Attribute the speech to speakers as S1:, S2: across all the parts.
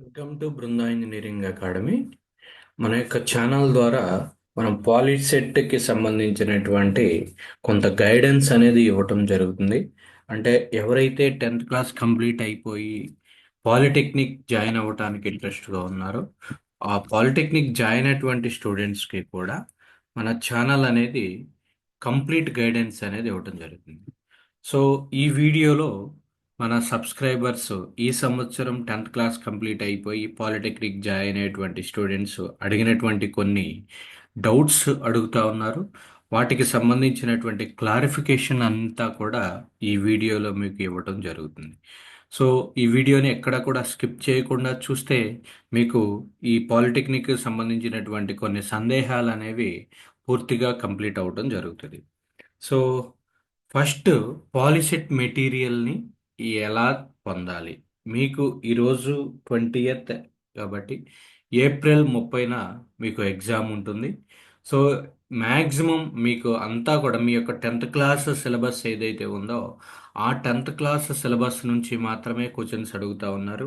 S1: Welcome to Brinda engineering academy మన యొక్క channel ద్వారా మనం పాలిసెట్కి సంబంధించినటువంటి కొంత గైడెన్స్ అనేది ఇవ్వటం జరుగుతుంది. అంటే ఎవరైతే టెన్త్ క్లాస్ కంప్లీట్ అయిపోయి పాలిటెక్నిక్ జాయిన్ అవ్వటానికి ఇంట్రెస్ట్గా ఉన్నారో ఆ పాలిటెక్నిక్ జాయిన్ అయినటువంటి స్టూడెంట్స్కి కూడా మన ఛానల్ అనేది కంప్లీట్ గైడెన్స్ అనేది ఇవ్వటం జరుగుతుంది. సో ఈ వీడియోలో మన సబ్స్క్రైబర్స్ ఈ సంవత్సరం టెన్త్ క్లాస్ కంప్లీట్ అయిపోయి పాలిటెక్నిక్ జాయిన్ అయ్యేటువంటి స్టూడెంట్స్ అడిగినటువంటి కొన్ని డౌట్స్ అడుగుతా ఉన్నారు. వాటికి సంబంధించినటువంటి క్లారిఫికేషన్ అంతా కూడా ఈ వీడియోలో మీకు ఇవ్వడం జరుగుతుంది. సో ఈ వీడియోని ఎక్కడ కూడా స్కిప్ చేయకుండా చూస్తే మీకు ఈ పాలిటెక్నిక్ సంబంధించినటువంటి కొన్ని సందేహాలు అనేవి పూర్తిగా కంప్లీట్ అవ్వడం జరుగుతుంది. సో ఫస్ట్ పాలిసెట్ మెటీరియల్ని ఎలా పొందాలి? మీకు ఈరోజు ట్వంటీయత్ కాబట్టి ఏప్రిల్ ముప్పైన మీకు ఎగ్జామ్ ఉంటుంది. సో మ్యాక్సిమం మీకు అంతా కూడా మీ యొక్క టెన్త్ క్లాస్ సిలబస్ ఏదైతే ఉందో ఆ టెన్త్ క్లాస్ సిలబస్ నుంచి మాత్రమే క్వశ్చన్స్ అడుగుతూ ఉన్నారు.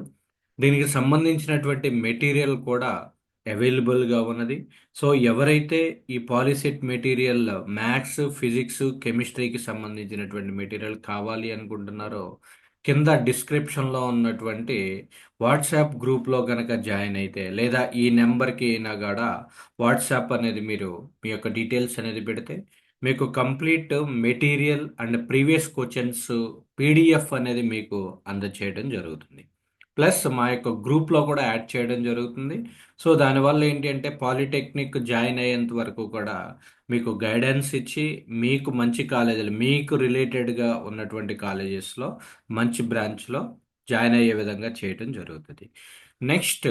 S1: దీనికి సంబంధించినటువంటి మెటీరియల్ కూడా అవైలబుల్గా ఉన్నది. సో ఎవరైతే ఈ పాలిసెట్ మెటీరియల్ మ్యాథ్స్ ఫిజిక్స్ కెమిస్ట్రీకి సంబంధించినటువంటి మెటీరియల్ కావాలి అనుకుంటున్నారో కింద డిస్క్రిప్షన్లో ఉన్నటువంటి వాట్సాప్ గ్రూప్లో కనుక జాయిన్ అయితే లేదా ఈ నెంబర్కి అయినా కూడా వాట్సాప్ అనేది మీరు మీ యొక్క డీటెయిల్స్ అనేది పెడితే మీకు complete material and previous questions PDF అనేది మీకు అందచేయడం జరుగుతుంది. ప్లస్ మా యొక్క గ్రూప్లో కూడా యాడ్ చేయడం జరుగుతుంది. సో దానివల్ల ఏంటి అంటే పాలిటెక్నిక్ జాయిన్ అయ్యేంత వరకు కూడా మీకు గైడెన్స్ ఇచ్చి మీకు మంచి కాలేజీలు మీకు రిలేటెడ్గా ఉన్నటువంటి కాలేజెస్లో మంచి బ్రాంచ్లో జాయిన్ అయ్యే విధంగా చేయడం జరుగుతుంది. నెక్స్ట్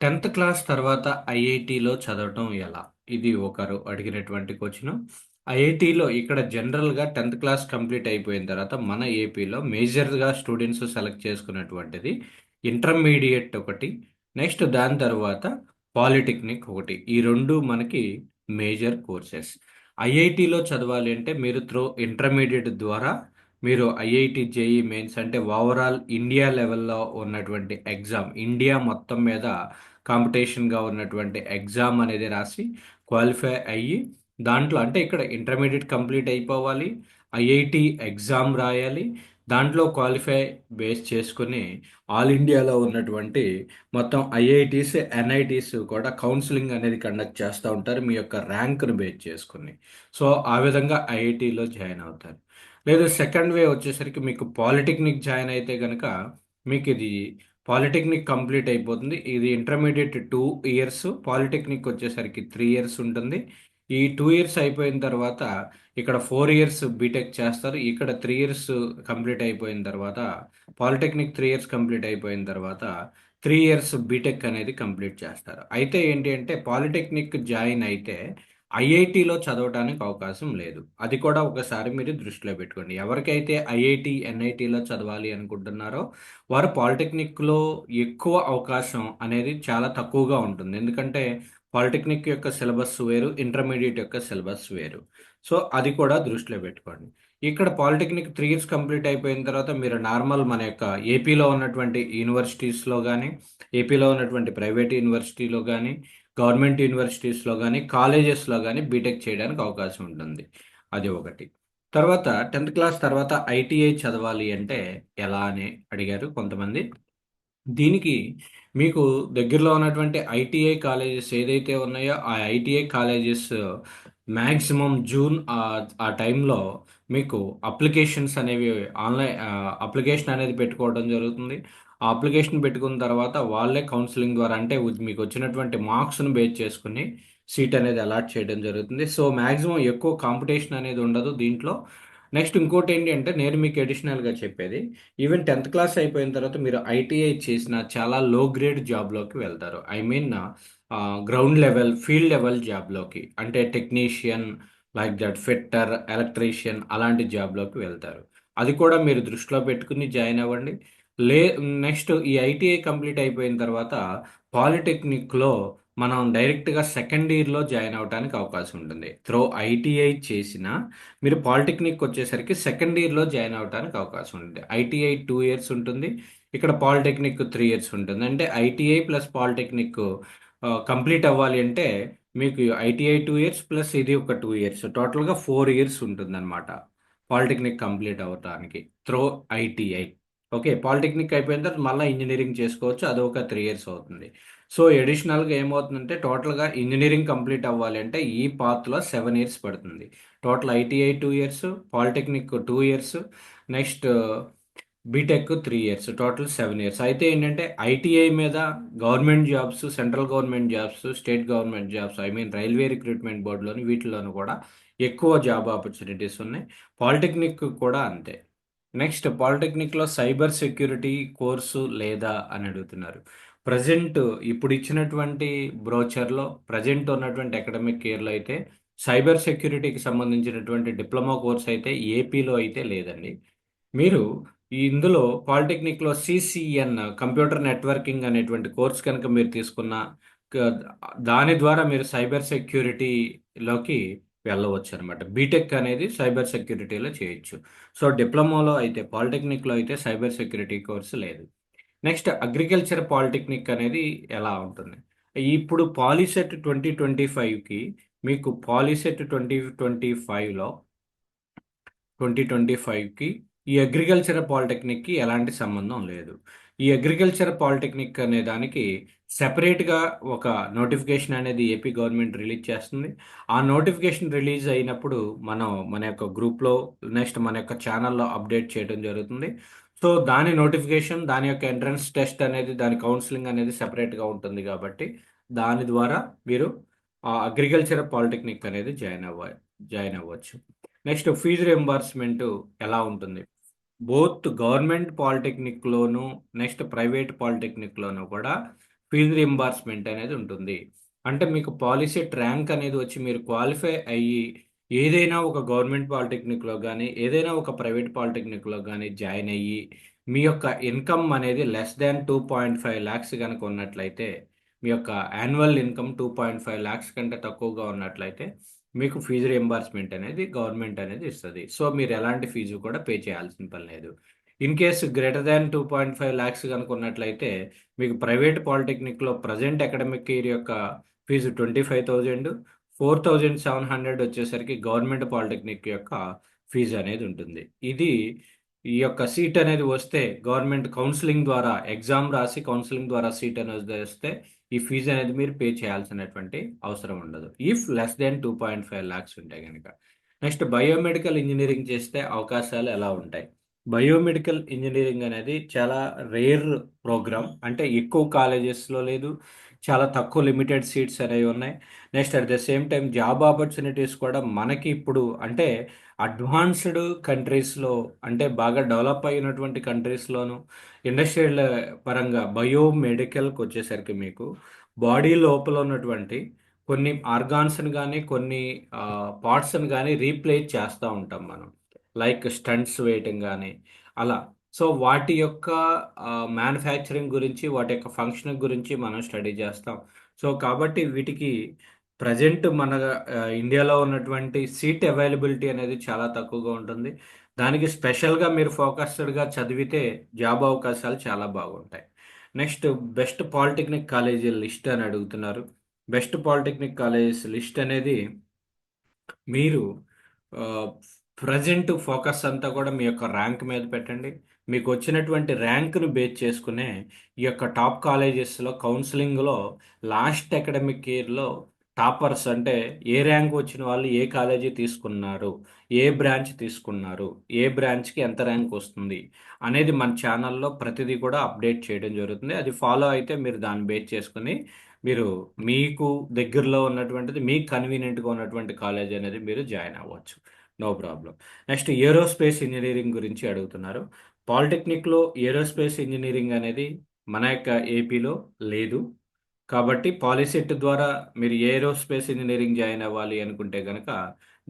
S1: టెన్త్ క్లాస్ తర్వాత ఐఐటిలో చదవటం ఎలా? ఇది ఒకరు అడిగినటువంటి క్వశ్చన్. ఐఐటిలో ఇక్కడ జనరల్గా టెన్త్ క్లాస్ కంప్లీట్ అయిపోయిన తర్వాత మన ఏపీలో మేజర్గా స్టూడెంట్స్ సెలెక్ట్ చేసుకున్నటువంటిది ఇంటర్మీడియట్ ఒకటి నెక్స్ట్ దాని తర్వాత పాలిటెక్నిక్ ఒకటి. ఈ రెండు మనకి మేజర్ కోర్సెస్. ఐఐటిలో చదవాలి అంటే మీరు త్రో ఇంటర్మీడియట్ ద్వారా మీరు ఐఐటి జేఈ మెయిన్స్ అంటే ఓవరాల్ ఇండియా లెవెల్లో ఉన్నటువంటి ఎగ్జామ్ ఇండియా మొత్తం మీద కాంపిటీషన్గా ఉన్నటువంటి ఎగ్జామ్ అనేది రాసి క్వాలిఫై అయ్యి దాంట్లో అంటే ఇక్కడ ఇంటర్మీడియట్ కంప్లీట్ అయిపోవాలి ఐఐటి ఎగ్జామ్ రాయాలి దాంట్లో క్వాలిఫై బేస్ చేసుకుని ఆల్ ఇండియాలో ఉన్నటువంటి మొత్తం ఐఐటీస్ ఎన్ఐటీస్ కూడా కౌన్సిలింగ్ అనేది కండక్ట్ చేస్తూ ఉంటారు. మీ యొక్క ర్యాంక్ను బేస్ చేసుకుని. సో ఆ విధంగా ఐఐటీలో జాయిన్ అవుతారు. లేదు సెకండ్ వే వచ్చేసరికి మీకు పాలిటెక్నిక్ జాయిన్ అయితే కనుక మీకు ఇది పాలిటెక్నిక్ కంప్లీట్ అయిపోతుంది. ఇది ఇంటర్మీడియట్ టూ ఇయర్స్ పాలిటెక్నిక్ వచ్చేసరికి త్రీ ఇయర్స్ ఉంటుంది. ఈ టూ ఇయర్స్ అయిపోయిన తర్వాత ఇక్కడ ఫోర్ ఇయర్స్ బీటెక్ చేస్తారు. ఇక్కడ త్రీ ఇయర్స్ కంప్లీట్ అయిపోయిన తర్వాత పాలిటెక్నిక్ త్రీ ఇయర్స్ కంప్లీట్ అయిపోయిన తర్వాత త్రీ ఇయర్స్ బీటెక్ అనేది కంప్లీట్ చేస్తారు. అయితే ఏంటి అంటే పాలిటెక్నిక్ జాయిన్ అయితే ఐఐటిలో చదవడానికి అవకాశం లేదు. అది కూడా ఒకసారి మీరు దృష్టిలో పెట్టుకోండి. ఎవరికైతే ఐఐటి ఎన్ఐటిలో చదవాలి అనుకుంటున్నారో వారు పాలిటెక్నిక్లో ఎక్కువ అవకాశం అనేది చాలా తక్కువగా ఉంటుంది. ఎందుకంటే పాలిటెక్నిక్ యొక్క సిలబస్ వేరు ఇంటర్మీడియట్ యొక్క సిలబస్ వేరు. సో అది కూడా దృష్టిలో పెట్టుకోండి. ఇక్కడ పాలిటెక్నిక్ త్రీ ఇయర్స్ కంప్లీట్ అయిపోయిన తర్వాత మీరు నార్మల్ మన యొక్క ఏపీలో ఉన్నటువంటి యూనివర్సిటీస్లో కానీ ఏపీలో ఉన్నటువంటి ప్రైవేట్ యూనివర్సిటీలో కానీ గవర్నమెంట్ యూనివర్సిటీస్లో కానీ కాలేజెస్లో కానీ బీటెక్ చేయడానికి అవకాశం ఉంటుంది. అది ఒకటి. తర్వాత టెన్త్ క్లాస్ తర్వాత ఐటీఐ చదవాలి అంటే ఎలా అని అడిగారు కొంతమంది? దీనికి మీకు దగ్గరలో ఉన్నటువంటి ఐటీఐ కాలేజెస్ ఏదైతే ఉన్నాయో ఆ ఐటీఐ కాలేజెస్ మ్యాక్సిమం జూన్ ఆ టైంలో మీకు అప్లికేషన్స్ అనేవి ఆన్లైన్ అప్లికేషన్ అనేది పెట్టుకోవడం జరుగుతుంది. ఆ అప్లికేషన్ పెట్టుకున్న తర్వాత వాళ్ళే కౌన్సిలింగ్ ద్వారా అంటే మీకు వచ్చినటువంటి మార్క్స్ను బేస్ చేసుకుని సీట్ అనేది అలాట్ చేయడం జరుగుతుంది. సో మ్యాక్సిమం ఎక్కువ కాంపిటీషన్ అనేది ఉండదు దీంట్లో. నెక్స్ట్ ఇంకోటి ఏంటి అంటే నేను మీకు అడిషనల్గా చెప్పేది ఈవెన్ టెన్త్ క్లాస్ అయిపోయిన తర్వాత మీరు ఐటీఐ చేసిన చాలా లో గ్రేడ్ జాబ్లోకి వెళ్తారు. I mean ground level field level జాబ్లోకి అంటే technician like that fitter electrician అలాంటి జాబ్లోకి వెళ్తారు. అది కూడా మీరు దృష్టిలో పెట్టుకుని జాయిన్ అవ్వండి. లే నెక్స్ట్ ఈ ఐటీఐ కంప్లీట్ అయిపోయిన తర్వాత పాలిటెక్నిక్లో మనం డైరెక్ట్గా సెకండ్ ఇయర్లో జాయిన్ అవడానికి అవకాశం ఉంటుంది. త్రో ఐటీఐ చేసిన మీరు పాలిటెక్నిక్ వచ్చేసరికి సెకండ్ ఇయర్లో జాయిన్ అవడానికి అవకాశం ఉంటుంది. ఐటీఐ టూ ఇయర్స్ ఉంటుంది. ఇక్కడ పాలిటెక్నిక్ త్రీ ఇయర్స్ ఉంటుంది. అంటే ఐటీఐ ప్లస్ పాలిటెక్నిక్ కంప్లీట్ అవ్వాలి అంటే మీకు ఐటీఐ టూ ఇయర్స్ ప్లస్ ఇది ఒక టూ ఇయర్స్ టోటల్గా ఫోర్ ఇయర్స్ ఉంటుంది అనమాట పాలిటెక్నిక్ కంప్లీట్ అవ్వడానికి త్రో ఐటీఐ ఓకే పాలిటెక్నిక్ అయిపోయిన తర్వాత మళ్ళీ ఇంజనీరింగ్ చేసుకోవచ్చు. అది ఒక త్రీ ఇయర్స్ అవుతుంది. సో ఎడిషనల్గా ఏమవుతుందంటే టోటల్గా ఇంజనీరింగ్ కంప్లీట్ అవ్వాలి అంటే ఈ పాత్లో సెవెన్ ఇయర్స్ పడుతుంది. Total ITI two years polytechnic two years next BTech three years total seven years అయితే ఏంటంటే ఐటీఐ మీద government jobs central government jobs state government jobs I mean railway recruitment బోర్డులోని వీటిలోనూ కూడా ఎక్కువ జాబ్ ఆపర్చునిటీస్ ఉన్నాయి. Polytechnic కూడా అంతే. నెక్స్ట్ పాలిటెక్నిక్లో సైబర్ సెక్యూరిటీ కోర్సు లేదా అని అడుగుతున్నారు. ప్రజెంట్ ఇప్పుడు ఇచ్చినటువంటి బ్రోచర్లో ప్రజెంట్ ఉన్నటువంటి అకాడమిక్ ఇయర్లో అయితే సైబర్ సెక్యూరిటీకి సంబంధించినటువంటి డిప్లొమా కోర్స్ అయితే ఏపీలో అయితే లేదండి. మీరు ఇందులో పాలిటెక్నిక్లో సిసిఎన్ కంప్యూటర్ నెట్వర్కింగ్ అనేటువంటి కోర్స్ కనుక మీరు తీసుకున్న దాని ద్వారా మీరు సైబర్ సెక్యూరిటీలోకి వెళ్ళవచ్చు అనమాట బీటెక్ అనేది సైబర్ సెక్యూరిటీలో చేయొచ్చు. సో డిప్లొమాలో అయితే పాలిటెక్నిక్లో అయితే సైబర్ సెక్యూరిటీ కోర్సు లేదు. నెక్స్ట్ అగ్రికల్చర్ పాలిటెక్నిక్ అనేది ఎలా ఉంటుంది? ఇప్పుడు పాలిసెట్ ట్వంటీ ట్వంటీ ఫైవ్కి మీకు పాలిసెట్ ట్వంటీ ట్వంటీ ఫైవ్లో ట్వంటీ ట్వంటీ ఫైవ్కి ఈ అగ్రికల్చర్ పాలిటెక్నిక్కి ఎలాంటి సంబంధం లేదు. ఈ అగ్రికల్చర్ పాలిటెక్నిక్ అనే దానికి సెపరేట్గా ఒక నోటిఫికేషన్ అనేది ఏపీ గవర్నమెంట్ రిలీజ్ చేస్తుంది. ఆ నోటిఫికేషన్ రిలీజ్ అయినప్పుడు మనం మన యొక్క గ్రూప్లో నెక్స్ట్ మన యొక్క ఛానల్లో అప్డేట్ చేయడం జరుగుతుంది. సో దాని నోటిఫికేషన్ దాని యొక్క ఎంట్రన్స్ టెస్ట్ అనేది దాని కౌన్సిలింగ్ అనేది సెపరేట్గా ఉంటుంది కాబట్టి దాని ద్వారా మీరు అగ్రికల్చర్ పాలిటెక్నిక్ అనేది జాయిన్ అవ్వ జాయిన్ అవ్వచ్చు. నెక్స్ట్ ఫీజు రియంబర్స్మెంట్ ఎలా ఉంటుంది? బోత్ గవర్నమెంట్ పాలిటెక్నిక్లోను నెక్స్ట్ ప్రైవేట్ పాలిటెక్నిక్లోను కూడా ఫీజు రింబార్స్మెంట్ అనేది ఉంటుంది. అంటే మీకు పాలసీ ర్యాంక్ అనేది వచ్చి మీరు క్వాలిఫై అయ్యి ఏదైనా ఒక గవర్నమెంట్ పాలిటెక్నిక్లో కానీ ఏదైనా ఒక ప్రైవేట్ పాలిటెక్నిక్లో కానీ జాయిన్ అయ్యి మీ యొక్క ఇన్కమ్ అనేది less than two point five lakhs కనుక ఉన్నట్లయితే మీ యొక్క annual income two point five lakhs కంటే తక్కువగా ఉన్నట్లయితే మీకు ఫీజు రియంబర్స్మెంట్ అనేది గవర్నమెంట్ అనేది ఇస్తుంది. సో మీరు ఎలాంటి ఫీజు కూడా పే చేయాల్సిన పని లేదు. In case greater than two point five lakhs కనుక ఉన్నట్లయితే మీకు ప్రైవేట్ పాలిటెక్నిక్లో ప్రజెంట్ అకాడమిక్ ఇయర్ యొక్క fee twenty five thousand four thousand seven hundred వచ్చేసరికి గవర్నమెంట్ పాలిటెక్నిక్ యొక్క ఫీజు అనేది ఉంటుంది. ఇది ఈ యొక్క సీట్ అనేది వస్తే గవర్నమెంట్ కౌన్సిలింగ్ ద్వారా ఎగ్జామ్ రాసి కౌన్సిలింగ్ ద్వారా సీట్ అనేది వస్తే ఈ ఫీజు అనేది మీరు పే చేయాల్సినటువంటి అవసరం ఉండదు. If less then two point five lakhs ఉంటాయి కనుక నెక్స్ట్ బయోమెడికల్ ఇంజనీరింగ్ చేస్తే అవకాశాలు ఎలా ఉంటాయి? బయోమెడికల్ ఇంజనీరింగ్ అనేది చాలా రేర్ ప్రోగ్రామ్. అంటే ఎక్కువ కాలేజెస్లో లేదు చాలా తక్కువ లిమిటెడ్ సీట్స్ అనేవి ఉన్నాయి. Next at the same time job opportunities కూడా మనకి ఇప్పుడు అంటే అడ్వాన్స్డ్ కంట్రీస్లో అంటే బాగా డెవలప్ అయినటువంటి కంట్రీస్లోను ఇండస్ట్రియల్ పరంగా బయోమెడికల్కి వచ్చేసరికి మీకు బాడీ లోపల ఉన్నటువంటి కొన్ని ఆర్గాన్స్ని కానీ కొన్ని పార్ట్స్ని కానీ రీప్లేస్ చేస్తూ ఉంటాం మనం. లైక్ స్టంట్స్ వేయటం కానీ అలా. సో వాటి యొక్క మ్యానుఫ్యాక్చరింగ్ గురించి వాటి యొక్క ఫంక్షన్ గురించి మనం స్టడీ చేస్తాం. సో కాబట్టి వీటికి ప్రజెంట్ మన ఇండియాలో ఉన్నటువంటి సీట్ అవైలబిలిటీ అనేది చాలా తక్కువగా ఉంటుంది. దానికి స్పెషల్గా మీరు ఫోకస్డ్గా చదివితే జాబ్ అవకాశాలు చాలా బాగుంటాయి. Next best polytechnic college list అని అడుగుతున్నారు. బెస్ట్ పాలిటెక్నిక్ కాలేజెస్ లిస్ట్ అనేది మీరు ప్రజెంట్ ఫోకస్ అంతా కూడా మీ యొక్క ర్యాంక్ మీద పెట్టండి. మీకు వచ్చినటువంటి ర్యాంక్ను బేస్ చేసుకునే ఈ యొక్క టాప్ కాలేజెస్లో కౌన్సిలింగ్లో లాస్ట్ అకాడమిక్ ఇయర్లో టాపర్స్ అంటే ఏ ర్యాంక్ వచ్చిన వాళ్ళు ఏ కాలేజీ తీసుకున్నారు ఏ బ్రాంచ్ తీసుకున్నారు ఏ బ్రాంచ్కి ఎంత ర్యాంక్ వస్తుంది అనేది మన ఛానల్లో ప్రతిదీ కూడా అప్డేట్ చేయడం జరుగుతుంది. అది ఫాలో అయితే మీరు దాన్ని బేస్ చేసుకుని మీరు మీకు దగ్గరలో ఉన్నటువంటిది మీకు కన్వీనియంట్గా ఉన్నటువంటి కాలేజ్ అనేది మీరు జాయిన్ అవ్వచ్చు. No problem. Next aerospace engineering గురించి అడుగుతున్నారు. పాలిటెక్నిక్లో ఏరోస్పేస్ ఇంజనీరింగ్ అనేది మన యొక్క ఏపీలో లేదు. కాబట్టి పాలిసెట్ ద్వారా మీరు ఏరోస్పేస్ ఇంజనీరింగ్ జాయిన్ అవ్వాలి అనుకుంటే కనుక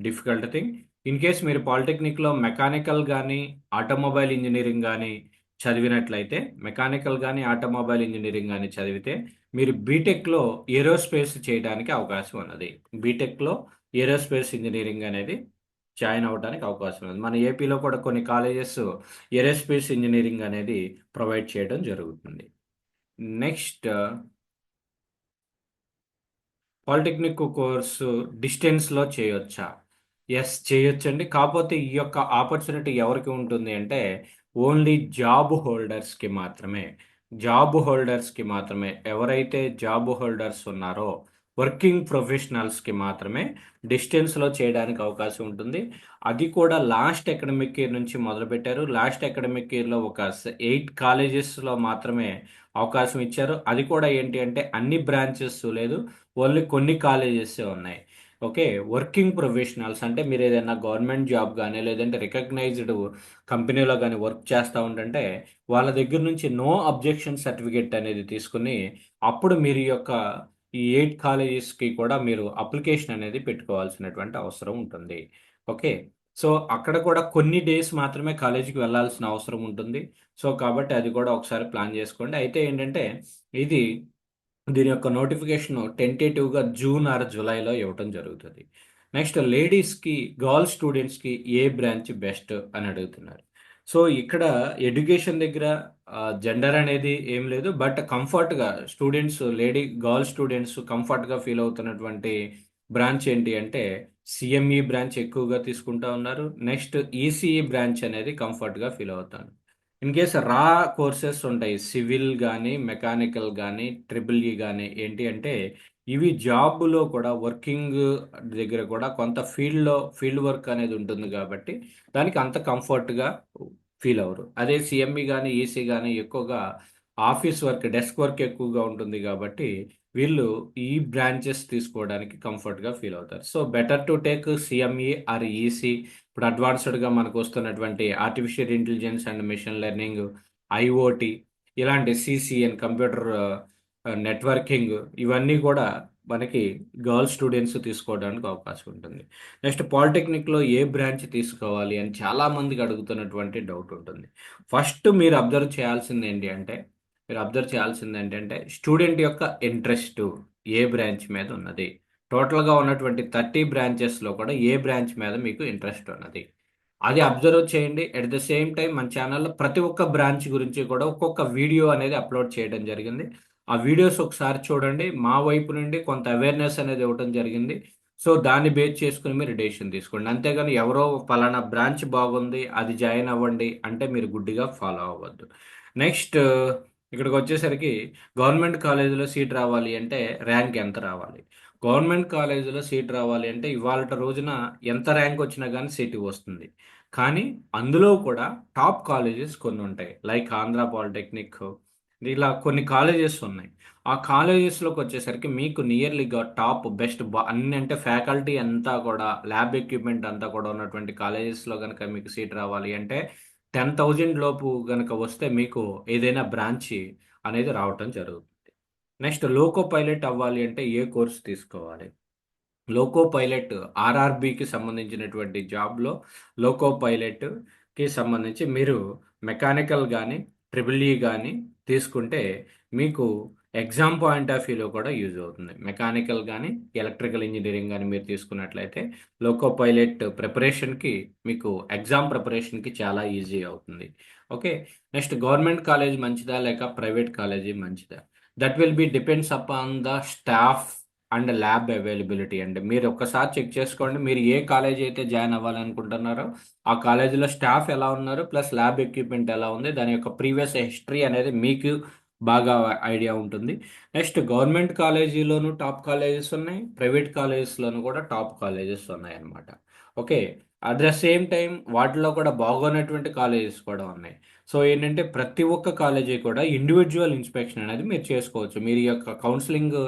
S1: డిఫికల్ట్ థింగ్. ఇన్ కేస్ మీరు పాలిటెక్నిక్లో మెకానికల్ కానీ ఆటోమొబైల్ ఇంజనీరింగ్ కానీ చదివినట్లయితే మెకానికల్ కానీ ఆటోమొబైల్ ఇంజనీరింగ్ కానీ చదివితే మీరు బీటెక్లో ఏరోస్పేస్ చేయడానికి అవకాశం ఉన్నది. బీటెక్లో ఏరోస్పేస్ ఇంజనీరింగ్ అనేది జాయిన్ అవ్వడానికి అవకాశం ఉంది. మన ఏపీలో కూడా కొన్ని కాలేజెస్ ఏరోస్పేస్ ఇంజనీరింగ్ అనేది ప్రొవైడ్ చేయడం జరుగుతుంది. నెక్స్ట్ పాలిటెక్నిక్ కోర్సు డిస్టెన్స్లో చేయొచ్చా? ఎస్ చేయొచ్చండి. కాకపోతే ఈ యొక్క ఆపర్చునిటీ ఎవరికి ఉంటుంది అంటే ఓన్లీ జాబ్ హోల్డర్స్కి మాత్రమే. జాబ్ హోల్డర్స్కి మాత్రమే. ఎవరైతే జాబ్ హోల్డర్స్ ఉన్నారో వర్కింగ్ ప్రొఫెషనల్స్కి మాత్రమే డిస్టెన్స్లో చేయడానికి అవకాశం ఉంటుంది. అది కూడా లాస్ట్ అకాడమిక్ ఇయర్ నుంచి మొదలుపెట్టారు. లాస్ట్ అకాడమిక్ ఇయర్లో ఒక ఎయిట్ కాలేజెస్లో మాత్రమే అవకాశం ఇచ్చారు. అది కూడా ఏంటి అంటే అన్ని బ్రాంచెస్ లేదు. ఓన్లీ కొన్ని కాలేజెస్ ఉన్నాయి. ఓకే? వర్కింగ్ ప్రొఫెషనల్స్ అంటే మీరు ఏదైనా గవర్నమెంట్ జాబ్ కానీ లేదంటే రికగ్నైజ్డ్ కంపెనీలో కానీ వర్క్ చేస్తూ ఉంటుంటే వాళ్ళ దగ్గర నుంచి నో అబ్జెక్షన్ సర్టిఫికేట్ అనేది తీసుకుని అప్పుడు మీరు యొక్క ఈ ఎయిట్ కాలేజెస్కి కూడా మీరు అప్లికేషన్ అనేది పెట్టుకోవాల్సినటువంటి అవసరం ఉంటుంది. ఓకే? సో అక్కడ కూడా కొన్ని డేస్ మాత్రమే కాలేజీకి వెళ్ళాల్సిన అవసరం ఉంటుంది. సో కాబట్టి అది కూడా ఒకసారి ప్లాన్ చేసుకోండి. అయితే ఏంటంటే ఇది దీని యొక్క నోటిఫికేషన్ టెంటేటివ్గా జూన్ ఆర్ జూలైలో ఇవ్వటం జరుగుతుంది. నెక్స్ట్ లేడీస్కి గర్ల్ స్టూడెంట్స్కి ఏ బ్రాంచ్ బెస్ట్ అని అడుగుతున్నారు. సో ఇక్కడ ఎడ్యుకేషన్ దగ్గర జెండర్ అనేది ఏం లేదు బట్ కంఫర్ట్గా స్టూడెంట్స్ లేడీ గర్ల్ స్టూడెంట్స్ కంఫర్ట్గా ఫీల్ అవుతున్నటువంటి బ్రాంచ్ ఏంటి అంటే సిఎంఈ బ్రాంచ్ ఎక్కువగా తీసుకుంటా ఉన్నారు. నెక్స్ట్ ఈసీఈ బ్రాంచ్ అనేది కంఫర్ట్గా ఫీల్ అవుతాను. ఇన్ కేస్ రా కోర్సెస్ ఉంటాయి సివిల్ కానీ మెకానికల్ కానీ ట్రిపుల్ ఈ కానీ ఏంటి అంటే ఇవి జాబ్లో కూడా వర్కింగ్ దగ్గర కూడా కొంత ఫీల్డ్లో ఫీల్డ్ వర్క్ అనేది ఉంటుంది కాబట్టి దానికి అంత కంఫర్ట్గా ఫీల్ అవ్వరు. అదే సిఎంఈ కానీ ఈసీ కానీ ఎక్కువగా ఆఫీస్ వర్క్ డెస్క్ వర్క్ ఎక్కువగా ఉంటుంది కాబట్టి వీళ్ళు ఈ బ్రాంచెస్ తీసుకోవడానికి కంఫర్ట్గా ఫీల్ అవుతారు. So better to take CME or EC. ఇప్పుడు అడ్వాన్స్డ్గా మనకు వస్తున్నటువంటి artificial intelligence and machine learning IoT ఇలాంటి సిసిఎన్ కంప్యూటర్ నెట్వర్కింగ్ ఇవన్నీ కూడా మనకి గర్ల్స్ స్టూడెంట్స్ తీసుకోవడానికి అవకాశం ఉంటుంది. నెక్స్ట్ పాలిటెక్నిక్లో ఏ బ్రాంచ్ తీసుకోవాలి అని చాలామందికి అడుగుతున్నటువంటి డౌట్ ఉంటుంది. ఫస్ట్ మీరు అబ్జర్వ్ చేయాల్సింది ఏంటి అంటే మీరు అబ్జర్వ్ చేయాల్సింది ఏంటంటే స్టూడెంట్ యొక్క ఇంట్రెస్ట్ ఏ బ్రాంచ్ మీద ఉన్నది. టోటల్గా ఉన్నటువంటి థర్టీ బ్రాంచెస్లో కూడా ఏ బ్రాంచ్ మీద మీకు ఇంట్రెస్ట్ ఉన్నది. అది అబ్జర్వ్ చేయండి. అట్ ద సేమ్ టైం మన ఛానల్లో ప్రతి ఒక్క బ్రాంచ్ గురించి కూడా ఒక్కొక్క వీడియో అనేది అప్లోడ్ చేయడం జరిగింది. ఆ వీడియోస్ ఒకసారి చూడండి. మా వైపు నుండి కొంత అవేర్నెస్ అనేది ఇవ్వడం జరిగింది. సో దాన్ని బేస్ చేసుకుని మీరు డెసిషన్ తీసుకోండి. అంతేగాని ఎవరో ఫలానా బ్రాంచ్ బాగుంది అది జాయిన్ అవ్వండి అంటే మీరు గుడ్డిగా ఫాలో అవ్వద్దు. నెక్స్ట్ ఇక్కడికి వచ్చేసరికి గవర్నమెంట్ కాలేజీలో సీట్ రావాలి అంటే ర్యాంక్ ఎంత రావాలి? గవర్నమెంట్ కాలేజీలో సీట్ రావాలి అంటే ఇవాళ రోజున ఎంత ర్యాంక్ వచ్చినా కానీ సీట్ వస్తుంది. కానీ అందులో కూడా టాప్ కాలేజెస్ కొన్ని ఉంటాయి. లైక్ ఆంధ్ర పాలిటెక్నిక్ ఇలా కొన్ని కాలేజెస్ ఉన్నాయి. ఆ కాలేజెస్లోకి వచ్చేసరికి మీకు నియర్లీగా టాప్ బెస్ట్ అన్ని అంటే ఫ్యాకల్టీ అంతా కూడా ల్యాబ్ ఎక్విప్మెంట్ అంతా కూడా ఉన్నటువంటి కాలేజెస్లో కనుక మీకు సీట్ రావాలి అంటే టెన్ థౌజండ్ లోపు కనుక వస్తే మీకు ఏదైనా బ్రాంచ్ అనేది రావటం జరుగుతుంది. నెక్స్ట్ లోకో పైలట్ అవ్వాలి అంటే ఏ కోర్స్ తీసుకోవాలి? లోకో పైలట్ ఆర్ఆర్బికి సంబంధించినటువంటి జాబ్లో లోకో పైలట్కి సంబంధించి మీరు మెకానికల్ కానీ ట్రిపుల్ ఈ కానీ తీసుకుంటే మీకు ఎగ్జామ్ పాయింట్ ఆఫ్ వ్యూలో కూడా యూజ్ అవుతుంది. మెకానికల్ కానీ ఎలక్ట్రికల్ ఇంజనీరింగ్ కానీ మీరు తీసుకున్నట్లయితే లోకో పైలట్ ప్రిపరేషన్కి మీకు ఎగ్జామ్ ప్రిపరేషన్కి చాలా ఈజీ అవుతుంది. ఓకే? నెక్స్ట్ గవర్నమెంట్ కాలేజ్ మంచిదా? లేక ప్రైవేట్ కాలేజీ మంచిదా? That will be depends upon the staff and lab availability అండి. మీరు ఒక్కసారి చెక్ చేసుకోండి. మీరు ఏ కాలేజ్ అయితే జాయిన్ అవ్వాలనుకుంటున్నారో ఆ కాలేజీలో స్టాఫ్ ఎలా ఉన్నారు ప్లస్ ల్యాబ్ ఎక్విప్మెంట్ ఎలా ఉంది దాని యొక్క ప్రీవియస్ హిస్టరీ అనేది మీకు బాగా ఐడియా ఉంటుంది. నెక్స్ట్ గవర్నమెంట్ కాలేజీలోను టాప్ కాలేజెస్ ఉన్నాయి ప్రైవేట్ కాలేజెస్లోను కూడా టాప్ కాలేజెస్ ఉన్నాయి అన్నమాట okay. At the same time వాటిలో కూడా బాగున్నటువంటి కాలేజెస్ కూడా ఉన్నాయి. సో ఏంటంటే ప్రతి ఒక్క కాలేజీ కూడా ఇండివిజువల్ ఇన్స్పెక్షన్ అనేది మీరు చేసుకోవచ్చు. మీరు ఈ యొక్క కౌన్సిలింగ్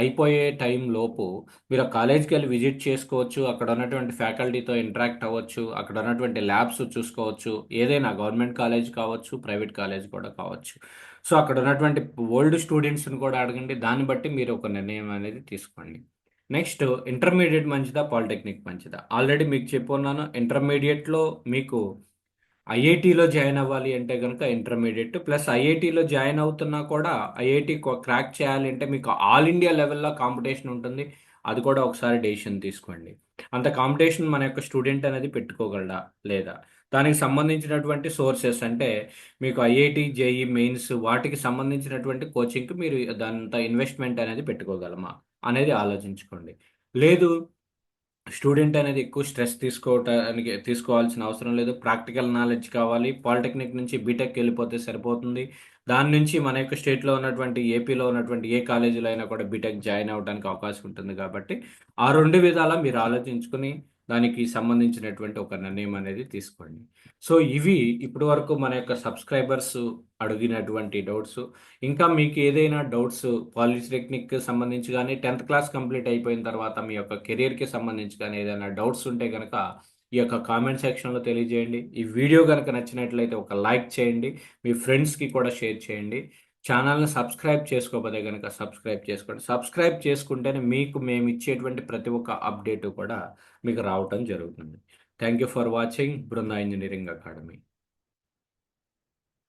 S1: అయిపోయే టైం లోపు మీరు ఆ కాలేజ్కి వెళ్ళి విజిట్ చేసుకోవచ్చు. అక్కడ ఉన్నటువంటి ఫ్యాకల్టీతో ఇంటరాక్ట్ అవ్వచ్చు. అక్కడ ఉన్నటువంటి ల్యాబ్స్ చూసుకోవచ్చు. ఏదైనా గవర్నమెంట్ కాలేజ్ కావచ్చు ప్రైవేట్ కాలేజ్ కూడా కావచ్చు. సో అక్కడ ఉన్నటువంటి ఓల్డ్ స్టూడెంట్స్ని కూడా అడగండి. దాన్ని బట్టి మీరు ఒక నిర్ణయం అనేది తీసుకోండి. నెక్స్ట్ ఇంటర్మీడియట్ మంచిదా పాలిటెక్నిక్ మంచిదా? ఆల్రెడీ మీకు చెప్పున్నాను ఇంటర్మీడియట్లో మీకు ఐఐటిలో జాయిన్ అవ్వాలి అంటే కనుక ఇంటర్మీడియట్. ప్లస్ ఐఐటిలో జాయిన్ అవుతున్నా కూడా ఐఐటి క్రాక్ చేయాలి అంటే మీకు ఆల్ ఇండియా లెవెల్లో కాంపిటీషన్ ఉంటుంది. అది కూడా ఒకసారి డెసిషన్ తీసుకోండి. అంత కాంపిటీషన్ మన యొక్క స్టూడెంట్ అనేది పెట్టుకోగలడా? లేదా? దానికి సంబంధించినటువంటి సోర్సెస్ అంటే మీకు ఐఐటి జేఈ మెయిన్స్ వాటికి సంబంధించినటువంటి కోచింగ్కి మీరు దాంత ఇన్వెస్ట్మెంట్ అనేది పెట్టుకోగలమా అనేది ఆలోచించుకోండి. లేదు స్టూడెంట్ అనేది ఎక్కువ స్ట్రెస్ తీసుకోవటానికి తీసుకోవాల్సిన అవసరం లేదు. ప్రాక్టికల్ నాలెడ్జ్ కావాలి. పాలిటెక్నిక్ నుంచి బీటెక్ వెళ్ళిపోతే సరిపోతుంది. దాని నుంచి మన యొక్క స్టేట్లో ఉన్నటువంటి ఏపీలో ఉన్నటువంటి ఏ కాలేజీలో అయినా కూడా బీటెక్ జాయిన్ అవ్వడానికి అవకాశం ఉంటుంది కాబట్టి ఆ రెండు విధాల మీరు ఆలోచించుకుని దానికి సంబంధించినటువంటి ఒక నిర్ణయం అనేది తీసుకోండి. సో ఇవి ఇప్పటి వరకు మన యొక్క సబ్స్క్రైబర్స్ అడిగినటువంటి డౌట్స్. ఇంకా మీకు ఏదైనా డౌట్స్ పాలిటెక్నిక్ సంబంధించి కానీ టెన్త్ క్లాస్ కంప్లీట్ అయిపోయిన తర్వాత మీ యొక్క కెరియర్కి సంబంధించి కానీ ఏదైనా డౌట్స్ ఉంటే కనుక ఈ యొక్క కామెంట్ సెక్షన్లో తెలియజేయండి. ఈ వీడియో కనుక నచ్చినట్లయితే ఒక లైక్ చేయండి. మీ ఫ్రెండ్స్కి కూడా షేర్ చేయండి. ఛానల్ని సబ్స్క్రైబ్ చేసుకోకపోతే కనుక సబ్స్క్రైబ్ చేసుకోండి. సబ్స్క్రైబ్ చేసుకుంటేనే మీకు మేము ఇచ్చేటువంటి ప్రతి ఒక్క అప్డేటు కూడా మీకు రావటం జరుగుతుంది. Thank you for watching Brinda engineering academy.